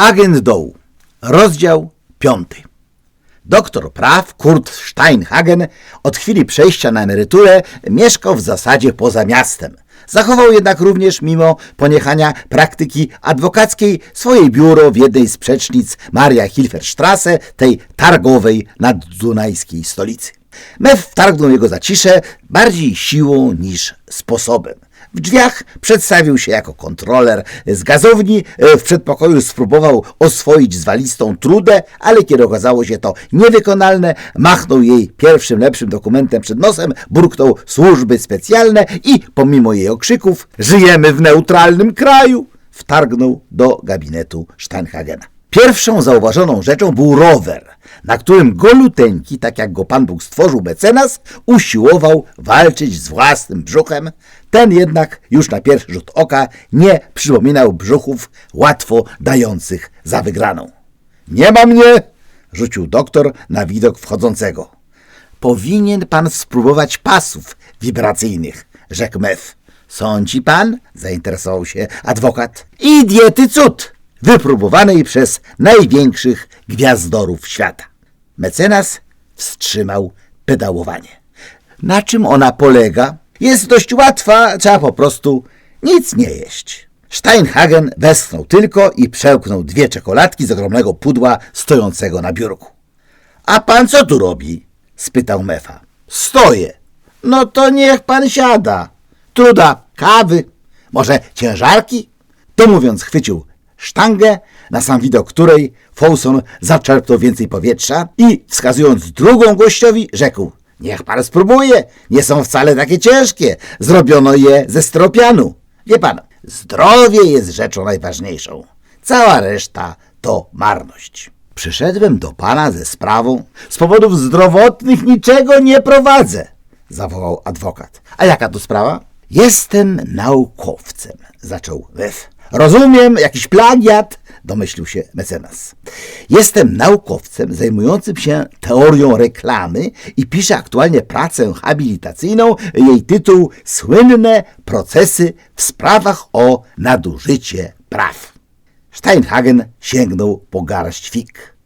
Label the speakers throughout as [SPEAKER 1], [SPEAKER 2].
[SPEAKER 1] Agent dołu. Rozdział piąty. Doktor praw Kurt Steinhagen od chwili przejścia na emeryturę mieszkał w zasadzie poza miastem. Zachował jednak również, mimo poniechania praktyki adwokackiej, swoje biuro w jednej z przecznic Maria Hilferstrasse, tej targowej naddunajskiej stolicy. Mew wtargnął jego zaciszę bardziej siłą niż sposobem. W drzwiach przedstawił się jako kontroler z gazowni, e, w przedpokoju spróbował oswoić zwalistą trudę, ale kiedy okazało się to niewykonalne, machnął jej pierwszym lepszym dokumentem przed nosem, burknął służby specjalne i pomimo jej okrzyków żyjemy w neutralnym kraju, wtargnął do gabinetu Steinhagena. Pierwszą zauważoną rzeczą był rower, na którym goluteńki, tak jak go Pan Bóg stworzył mecenas, usiłował walczyć z własnym brzuchem. Ten jednak już na pierwszy rzut oka nie przypominał brzuchów łatwo dających za wygraną. Nie ma mnie! rzucił doktor na widok wchodzącego. Powinien pan spróbować pasów wibracyjnych, rzekł Mef. Sądzi pan? zainteresował się adwokat. I diety cud, wypróbowanej przez największych gwiazdorów świata. Mecenas wstrzymał pedałowanie. Na czym ona polega? Jest dość łatwa, trzeba po prostu nic nie jeść. Steinhagen westchnął tylko i przełknął dwie czekoladki z ogromnego pudła stojącego na biurku. A pan co tu robi? spytał Mefa. Stoję. No to niech pan siada. Truda, kawy, może ciężarki? To mówiąc, chwycił sztangę, na sam widok której Folson zaczerpnął więcej powietrza i wskazując drugą gościowi, rzekł: Niech pan spróbuje, nie są wcale takie ciężkie. Zrobiono je ze stropianu. Wie pan, zdrowie jest rzeczą najważniejszą. Cała reszta to marność. Przyszedłem do pana ze sprawą. Z powodów zdrowotnych niczego nie prowadzę, zawołał adwokat. A jaka to sprawa? Jestem naukowcem, zaczął Wef. Rozumiem, jakiś plagiat, domyślił się mecenas. Jestem naukowcem zajmującym się teorią reklamy i piszę aktualnie pracę habilitacyjną. Jej tytuł Słynne procesy w sprawach o nadużycie praw. Steinhagen sięgnął po garść fig.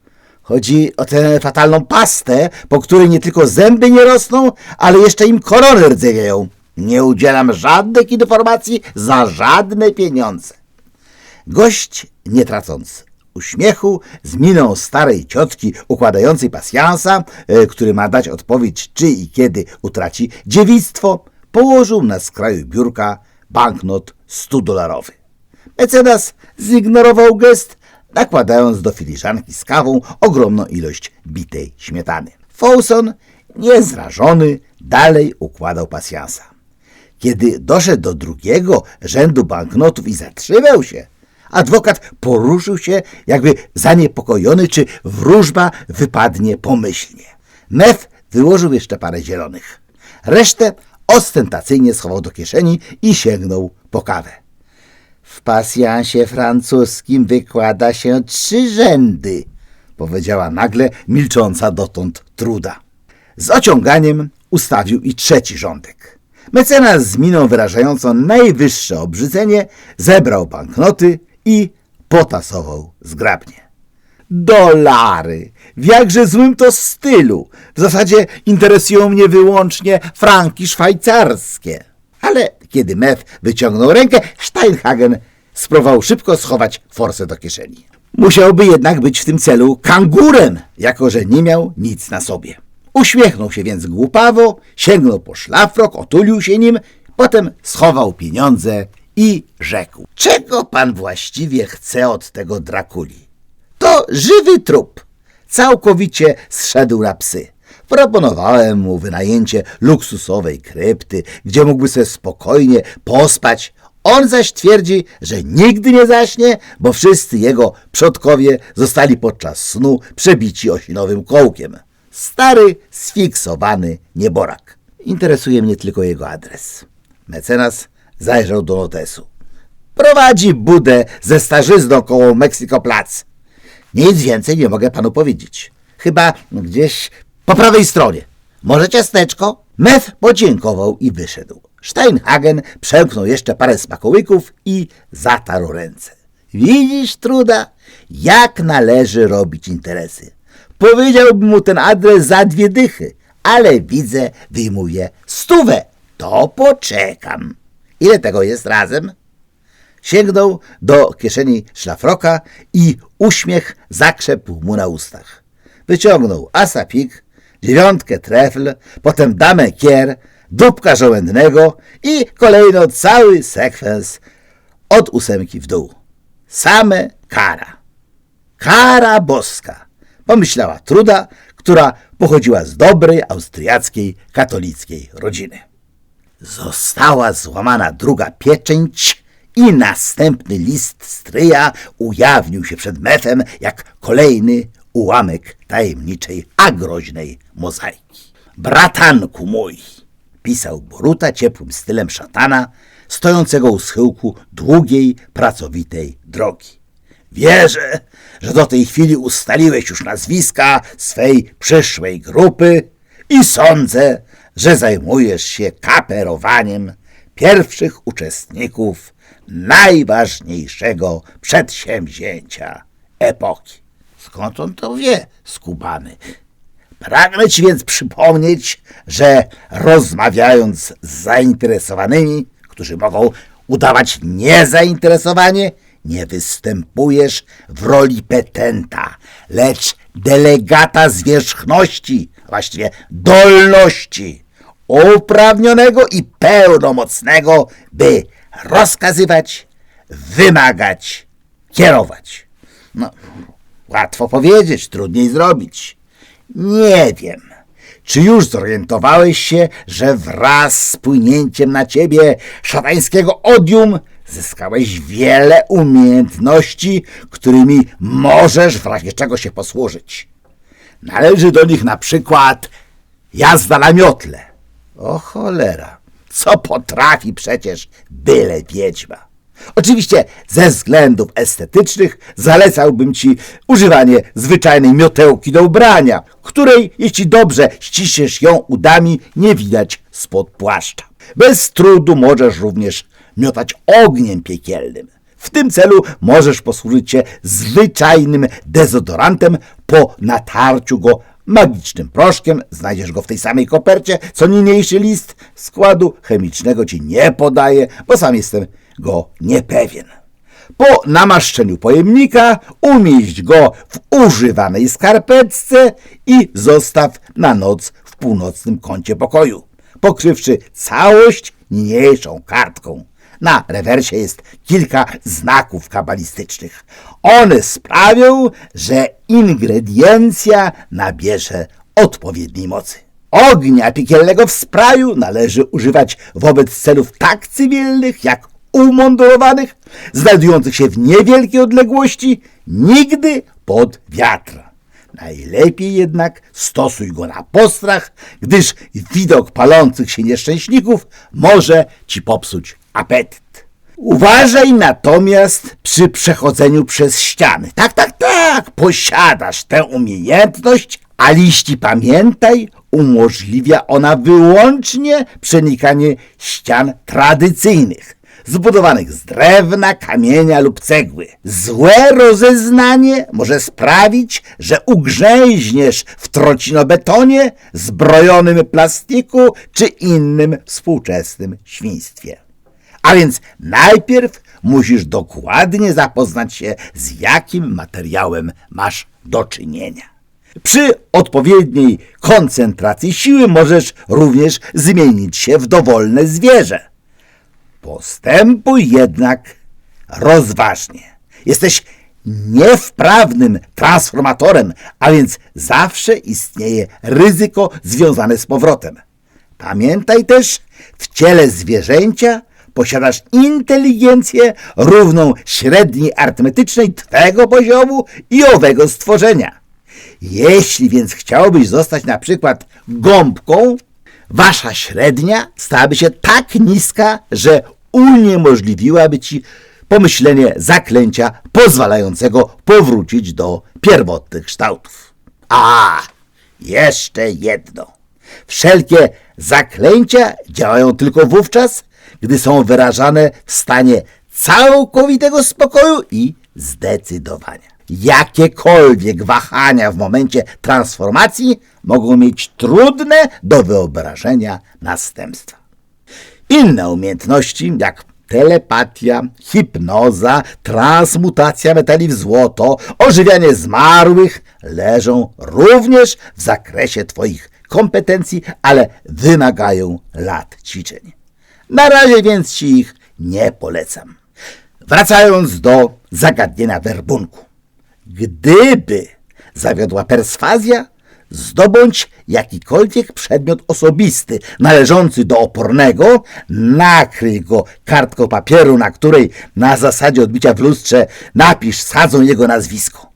[SPEAKER 1] Chodzi o tę fatalną pastę, po której nie tylko zęby nie rosną, ale jeszcze im korony rdzewieją. Nie udzielam żadnych informacji za żadne pieniądze. Gość, nie tracąc uśmiechu, z miną starej ciotki układającej pasjansa, e, który ma dać odpowiedź, czy i kiedy utraci dziewictwo, położył na skraju biurka banknot 100-dolarowy. Mecenas zignorował gest, nakładając do filiżanki z kawą ogromną ilość bitej śmietany. Folson, niezrażony, dalej układał pasjansa. Kiedy doszedł do drugiego rzędu banknotów i zatrzymał się, adwokat poruszył się, jakby zaniepokojony, czy wróżba wypadnie pomyślnie. Mef wyłożył jeszcze parę zielonych. Resztę ostentacyjnie schował do kieszeni i sięgnął po kawę. W pasjansie francuskim wykłada się trzy rzędy, powiedziała nagle milcząca dotąd truda. Z ociąganiem ustawił i trzeci rządek. Mecenas z miną wyrażającą najwyższe obrzydzenie zebrał banknoty i potasował zgrabnie. Dolary! W jakże złym to stylu! W zasadzie interesują mnie wyłącznie franki szwajcarskie. Ale kiedy Mef wyciągnął rękę, Steinhagen spróbował szybko schować forsę do kieszeni. Musiałby jednak być w tym celu kangurem, jako że nie miał nic na sobie. Uśmiechnął się więc głupawo, sięgnął po szlafrok, otulił się nim, potem schował pieniądze i rzekł: Czego pan właściwie chce od tego Drakuli? To żywy trup. Całkowicie zszedł na psy. Proponowałem mu wynajęcie luksusowej krypty, gdzie mógłby sobie spokojnie pospać. On zaś twierdzi, że nigdy nie zaśnie, bo wszyscy jego przodkowie zostali podczas snu przebici osinowym kołkiem. Stary, sfiksowany nieborak. Interesuje mnie tylko jego adres. Mecenas zajrzał do notesu. Prowadzi budę ze starzyzną koło Mexico Plac. Nic więcej nie mogę panu powiedzieć. Chyba gdzieś po prawej stronie. Może ciasteczko? Mef podziękował i wyszedł. Steinhagen przełknął jeszcze parę smakołyków i zatarł ręce. Widzisz, truda? jak należy robić interesy. Powiedziałbym mu ten adres za dwie dychy, ale widzę, wyjmuje stówę. To poczekam. Ile tego jest razem? Sięgnął do kieszeni szlafroka i uśmiech zakrzepł mu na ustach. Wyciągnął asapik, dziewiątkę trefl, potem damę kier, dupka żołędnego i kolejno cały sekwens od ósemki w dół. Same kara. Kara boska, pomyślała Truda, która pochodziła z dobrej austriackiej katolickiej rodziny. Została złamana druga pieczęć i następny list stryja ujawnił się przed mefem jak kolejny ułamek tajemniczej, a groźnej mozaiki. Bratanku mój, pisał Boruta ciepłym stylem szatana, stojącego u schyłku długiej, pracowitej drogi. Wierzę, że do tej chwili ustaliłeś już nazwiska swej przyszłej grupy i sądzę, że zajmujesz się kaperowaniem pierwszych uczestników najważniejszego przedsięwzięcia epoki. Skąd on to wie, skubany? Pragnę ci więc przypomnieć, że rozmawiając z zainteresowanymi, którzy mogą udawać niezainteresowanie, nie występujesz w roli petenta, lecz delegata zwierzchności, właściwie dolności, uprawnionego i pełnomocnego, by rozkazywać, wymagać, kierować. No, łatwo powiedzieć, trudniej zrobić. Nie wiem, czy już zorientowałeś się, że wraz z płynięciem na ciebie szatańskiego odium zyskałeś wiele umiejętności, którymi możesz w razie czego się posłużyć. Należy do nich na przykład jazda na miotle. O cholera, co potrafi przecież byle wiedźma. Oczywiście ze względów estetycznych zalecałbym ci używanie zwyczajnej miotełki do ubrania, której, jeśli dobrze ściśniesz ją udami, nie widać spod płaszcza. Bez trudu możesz również miotać ogniem piekielnym. W tym celu możesz posłużyć się zwyczajnym dezodorantem po natarciu go magicznym proszkiem. Znajdziesz go w tej samej kopercie, co niniejszy list. Składu chemicznego ci nie podaję, bo sam jestem go niepewien. Po namaszczeniu pojemnika umieść go w używanej skarpetce i zostaw na noc w północnym kącie pokoju, pokrywszy całość niniejszą kartką. Na rewersie jest kilka znaków kabalistycznych. One sprawią, że ingrediencja nabierze odpowiedniej mocy. Ognia piekielnego w spraju należy używać wobec celów tak cywilnych, jak umundurowanych, znajdujących się w niewielkiej odległości, nigdy pod wiatr. Najlepiej jednak stosuj go na postrach, gdyż widok palących się nieszczęśników może ci popsuć apetyt. Uważaj natomiast przy przechodzeniu przez ściany. Tak, tak, tak, posiadasz tę umiejętność, a liści pamiętaj, umożliwia ona wyłącznie przenikanie ścian tradycyjnych, zbudowanych z drewna, kamienia lub cegły. Złe rozeznanie może sprawić, że ugrzęźniesz w trocinobetonie, zbrojonym plastiku czy innym współczesnym świństwie. A więc najpierw musisz dokładnie zapoznać się, z jakim materiałem masz do czynienia. Przy odpowiedniej koncentracji siły możesz również zmienić się w dowolne zwierzę. Postępuj jednak rozważnie. Jesteś niewprawnym transformatorem, a więc zawsze istnieje ryzyko związane z powrotem. Pamiętaj też, w ciele zwierzęcia posiadasz inteligencję równą średniej arytmetycznej twego poziomu i owego stworzenia. Jeśli więc chciałbyś zostać na przykład gąbką, wasza średnia stałaby się tak niska, że uniemożliwiłaby ci pomyślenie zaklęcia pozwalającego powrócić do pierwotnych kształtów. A, jeszcze jedno. Wszelkie zaklęcia działają tylko wówczas, gdy są wyrażane w stanie całkowitego spokoju i zdecydowania. Jakiekolwiek wahania w momencie transformacji mogą mieć trudne do wyobrażenia następstwa. Inne umiejętności, jak telepatia, hipnoza, transmutacja metali w złoto, ożywianie zmarłych, leżą również w zakresie Twoich kompetencji, ale wymagają lat ćwiczeń. Na razie więc Ci ich nie polecam. Wracając do zagadnienia werbunku. Gdyby zawiodła perswazja, zdobądź jakikolwiek przedmiot osobisty należący do opornego, nakryj go kartką papieru, na której na zasadzie odbicia w lustrze napisz sadzą jego nazwisko.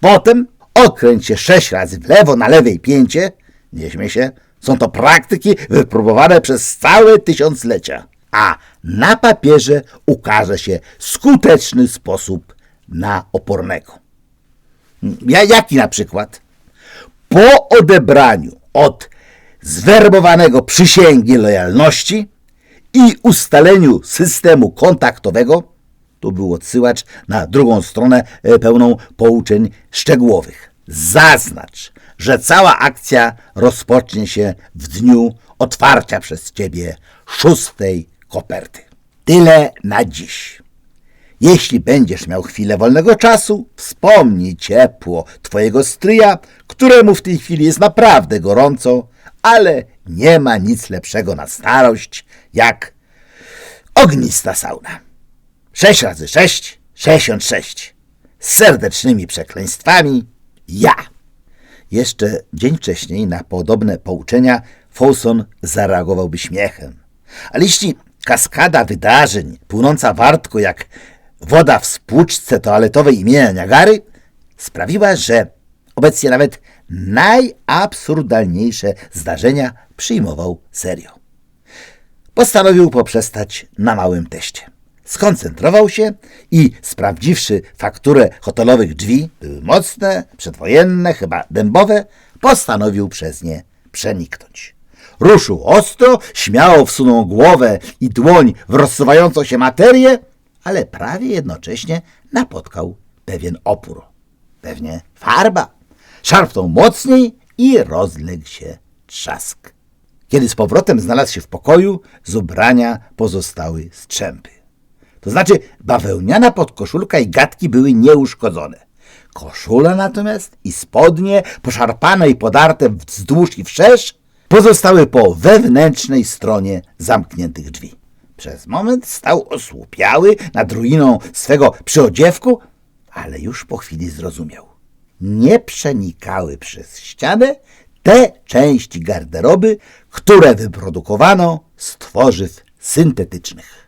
[SPEAKER 1] Potem okręć się sześć razy w lewo na lewej pięcie. Nie śmiej się, są to praktyki wypróbowane przez całe tysiąclecia. A na papierze ukaże się skuteczny sposób na opornego. Ja, jaki na przykład? Po odebraniu od zwerbowanego przysięgi lojalności i ustaleniu systemu kontaktowego, tu był odsyłacz na drugą stronę e, pełną pouczeń szczegółowych. Zaznacz, że cała akcja rozpocznie się w dniu otwarcia przez Ciebie szóstej koperty. Tyle na dziś. Jeśli będziesz miał chwilę wolnego czasu, wspomnij ciepło twojego stryja, któremu w tej chwili jest naprawdę gorąco, ale nie ma nic lepszego na starość jak ognista sauna. 6 razy 6, 66. Z serdecznymi przekleństwami ja. Jeszcze dzień wcześniej na podobne pouczenia Folson zareagowałby śmiechem. Ale jeśli kaskada wydarzeń płynąca wartko jak woda w spłuczce toaletowej imienia Niagary sprawiła, że obecnie nawet najabsurdalniejsze zdarzenia przyjmował serio. Postanowił poprzestać na małym teście. Skoncentrował się i sprawdziwszy fakturę hotelowych drzwi, były mocne, przedwojenne, chyba dębowe, postanowił przez nie przeniknąć. Ruszył ostro, śmiało wsunął głowę i dłoń w rozsuwającą się materię, ale prawie jednocześnie napotkał pewien opór. Pewnie farba. Szarpnął mocniej i rozległ się trzask. Kiedy z powrotem znalazł się w pokoju, z ubrania pozostały strzępy. To znaczy, bawełniana podkoszulka i gadki były nieuszkodzone. Koszula natomiast i spodnie, poszarpane i podarte wzdłuż i wszerz, pozostały po wewnętrznej stronie zamkniętych drzwi. Przez moment stał osłupiały nad ruiną swego przyodziewku, ale już po chwili zrozumiał. Nie przenikały przez ścianę te części garderoby, które wyprodukowano z tworzyw syntetycznych.